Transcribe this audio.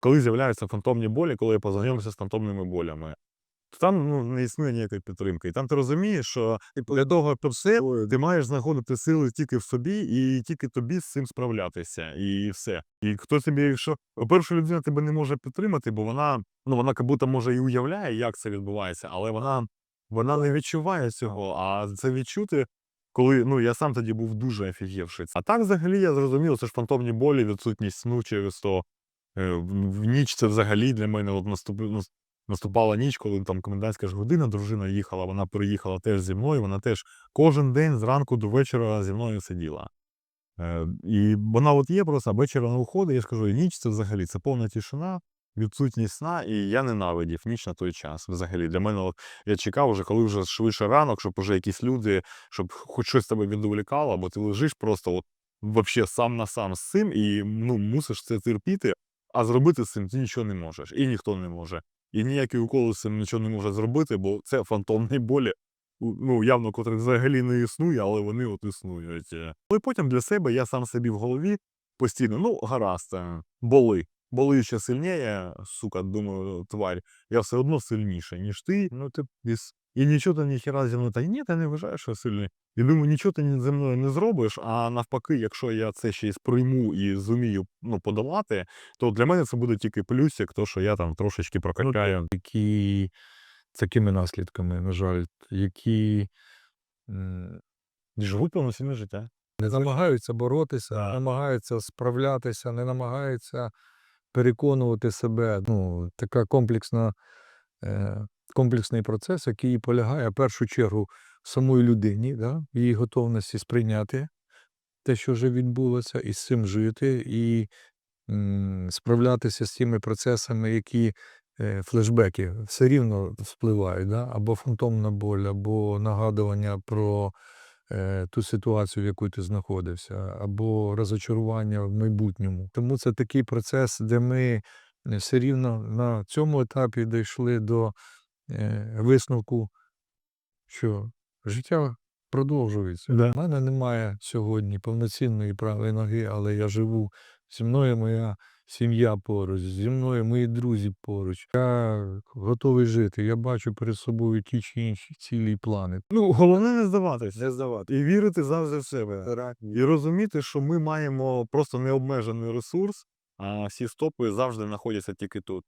коли з'являються фантомні болі, коли я познайомився з фантомними болями, то там ну, не існує ніякої підтримки. І там ти розумієш, що для того, щоб все, ти маєш знаходити сили тільки в собі, і тільки тобі з цим справлятися, і все. І хто тобі, якщо по-перше, людина тебе не може підтримати, бо вона, ну вона як будто може і уявляє, як це відбувається, але вона, вона не відчуває цього. А це відчути, коли ну я сам тоді був дуже офігівший. А так, взагалі, я зрозумів, це ж фантомні болі, відсутність сну через то. Е, В ніч це взагалі для мене от наступ... наступала ніч, коли там комендантська ж година, дружина їхала, вона приїхала теж зі мною, вона теж кожен день зранку до вечора зі мною сиділа. Е, і вона от є просто, а ввечері вона уходить, я ж кажу, ніч це взагалі це повна тишина, відсутність сна, і я ненавидів ніч на той час. Взагалі, для мене от, я чекав уже, коли вже швидше ранок, щоб уже якісь люди, щоб хоч щось тебе відволікало, бо ти лежиш просто от вообще сам на сам з цим, і ну, мусиш це терпіти, а зробити з цим ти нічого не можеш, і ніхто не може. І ніякий укол з цим нічого не може зробити, бо це фантомні болі, ну, явно, котрих взагалі не існує, але вони от існують. е. Ну і потім для себе я сам собі в голові постійно, ну, гаразд, е, боли. Боли ще сильніє, сука, думаю, тварь, я все одно сильніше, ніж ти. Ну, ти іс- і нічого ти ніхіра зі мною, та ні, ти не вважаєш, що я сильний. І думаю, нічого ти зі мною не зробиш, а навпаки, якщо я це ще й сприйму і зумію ну, подолати, то для мене це буде тільки плюсик, то що я там трошечки прокачаю. які такими наслідками, на жаль, які м, Живуть повноцінне життя. не намагаються боротися, не намагаються справлятися, не намагаються переконувати себе. Ну, така комплексна, е, комплексний процес, який полягає в першу чергу в самої людині, да? в її готовності сприйняти те, що вже відбулося, і з цим жити, і м, справлятися з тими процесами, які е, флешбеки все рівно впливають, да? або фантомна боль, або нагадування про е, ту ситуацію, в якій ти знаходився, або розочарування в майбутньому. Тому це такий процес, де ми е, все рівно на цьому етапі дійшли до висновку, що життя продовжується. Да. У мене немає сьогодні повноцінної правої ноги, але я живу. Зі мною моя сім'я поруч, зі мною мої друзі поруч. Я готовий жити. Я бачу перед собою ті чи інші цілі і плани. Ну, головне не здаватись. Не здавати. І вірити завжди в себе. І розуміти, що ми маємо просто необмежений ресурс, а всі стопи завжди знаходяться тільки тут.